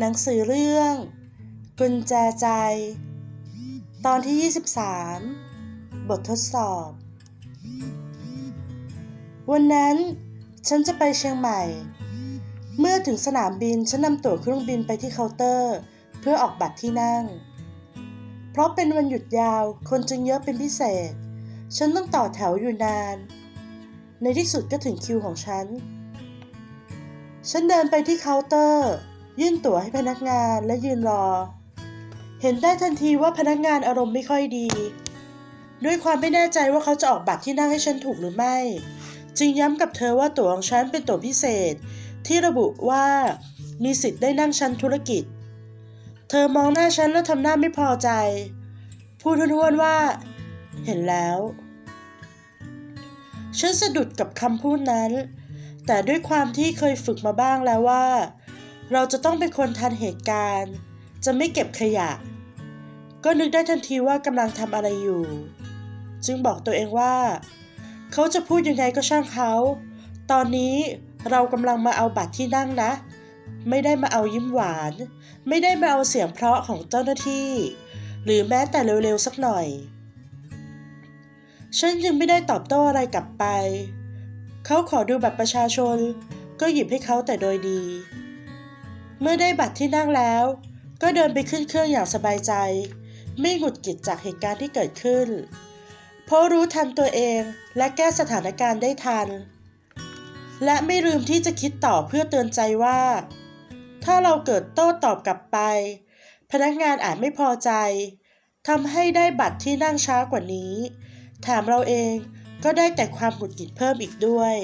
หนังสือเรื่อง กุญแจใจ ตอนที่ 23 บททดสอบ วันนั้นฉันจะไปเชียงใหม่ เมื่อถึงสนามบินฉันนำตั๋วเครื่องบินไปที่เคาน์เตอร์ เพื่อออกบัตรที่นั่ง เพราะเป็นวันหยุดยาวคนจึงเยอะเป็นพิเศษ ฉันต้องต่อแถวอยู่นาน ในที่สุดก็ถึงคิวของฉัน ฉันเดินไปที่เคาน์เตอร์ ยื่นตั๋วให้พนักงานและยืนรอ เห็นได้ทันทีว่าพนักงานอารมณ์ไม่ค่อยดี ด้วยความไม่แน่ใจว่าเขาจะออกบัตรที่นั่งให้ฉันถูกหรือไม่ จึงย้ำกับเธอว่าตั๋วของฉันเป็นตั๋วพิเศษ ที่ระบุว่ามีสิทธิ์ได้นั่งชั้นธุรกิจ เธอมองหน้าฉันแล้วทำหน้าไม่พอใจ พูดท้วนๆว่า เห็นแล้วฉันสะดุดกับคำพูดนั้น แต่ด้วยความที่เคยฝึกมาบ้างแล้วว่า เราจะต้องเป็นคนทันเหตุการณ์ จะไม่เก็บขยะ ก็นึกได้ทันทีว่ากำลังทำอะไรอยู่ จึงบอกตัวเองว่า เขาจะพูดยังไงก็ช่างเขา ตอนนี้เรากำลังมาเอาบัตรที่นั่งนะ ไม่ได้มาเอายิ้มหวาน ไม่ได้มาเอาเสียงเพราะของเจ้าหน้าที่ หรือแม้แต่เร็วๆสักหน่อย ฉันจึงไม่ได้ตอบโต้อะไรกลับไป เขาขอดูบัตรประชาชน ก็หยิบให้เขาแต่โดยดี เมื่อได้บัตรที่นั่งแล้ว ก็เดินไปขึ้นเครื่องอย่างสบายใจ ไม่หงุดหงิดจากเหตุการณ์ที่เกิดขึ้น เพราะรู้ทันตัวเองและแก้สถานการณ์ได้ทัน และไม่ลืมที่จะคิดต่อเพื่อเตือนใจว่า ถ้าเราเกิดโต้ตอบกลับไป พนักงานอาจไม่พอใจทำให้ได้บัตรที่นั่งช้ากว่านี้ แถมเราเองก็ได้แต่ความหงุดหงิดเพิ่มอีกด้วย